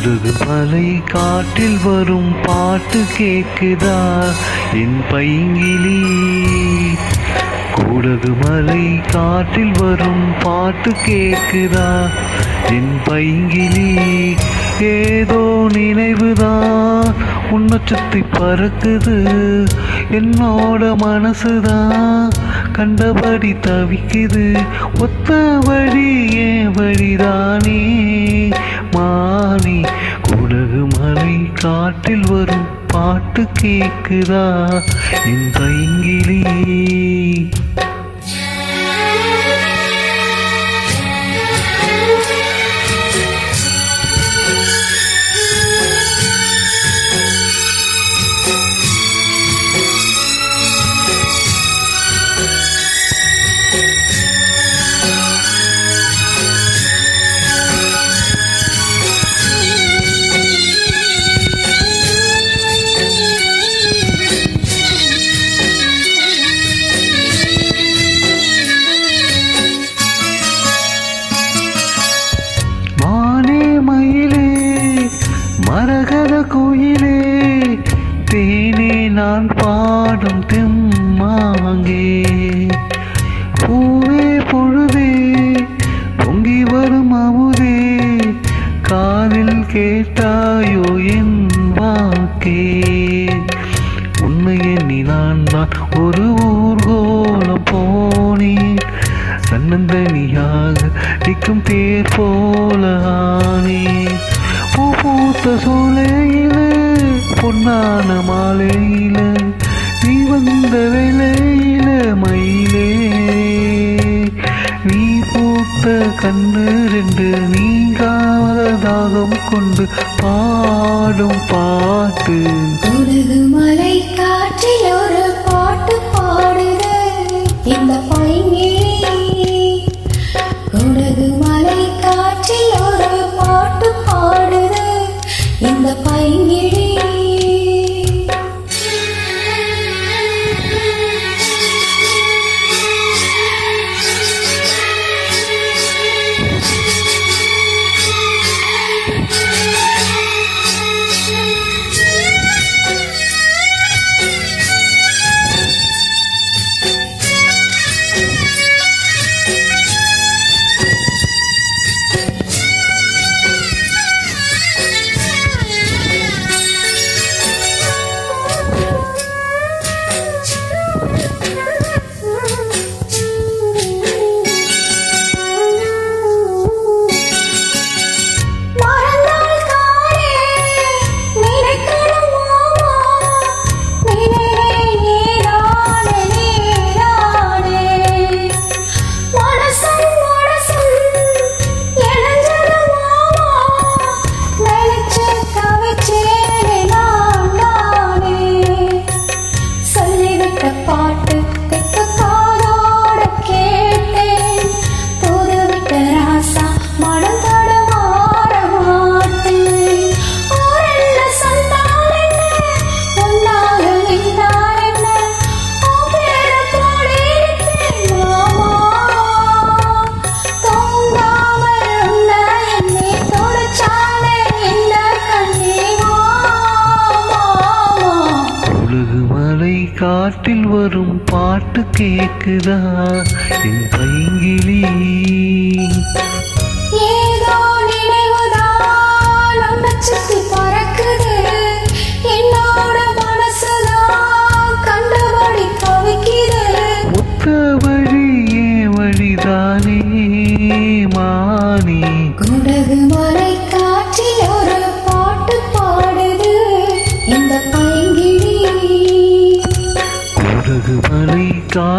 குடுகு மலை காட்டில் வரும் பாட்டு கேக்குதா? என் பைங்கிலி. கூடகு மலை காட்டில் வரும் பாட்டு கேக்குதா? என் பைங்கிலி. ஏதோ நினைவுதான். உன்னை சுத்தி பறக்குது. என்னோட மனசுதான் கண்டபடி தவிக்குது. ஒத்த வழி ஏன் வழிதானே. மானி குடகு மலை காட்டில் வரும் பாட்டு கேக்குதா? என் பைங்கிலி குயிலே தேனே நான் பாடும் தெம்மாங்கே. பூவே பொழுதே பொங்கி வரும் அமுதே காதில் கேட்டாயோ என் வாக்கே. உன்னை எண்ணி நான் தான் ஒரு ஊர்கோலம் போனேன் சன்னந்தனியாக நிற்கும் தேர் போல ஆனேன். பூ பூத்த சோலையில பொன்னான மாலையில நீ வந்த வேலையில மயிலே. நீ பூத்த கண்ணு ரெண்டு நீங்காத தாகம் கொண்டு பாடும் பாட்டு. மலை காற்றில் ஒரு பாட்டு பாடுது. இந்த இந்த பைங்கிழி வரும் பாட்டு கேக்குதா என் பைங்கிலி ஏதோ நினைவுதான் நம்மை சுத்தி பறக்குது. என்னோட மனசுதான் கண்டபடி தவிக்குது. ஒத்த வழி ஏன் வழிதானே மானி குடகு மலை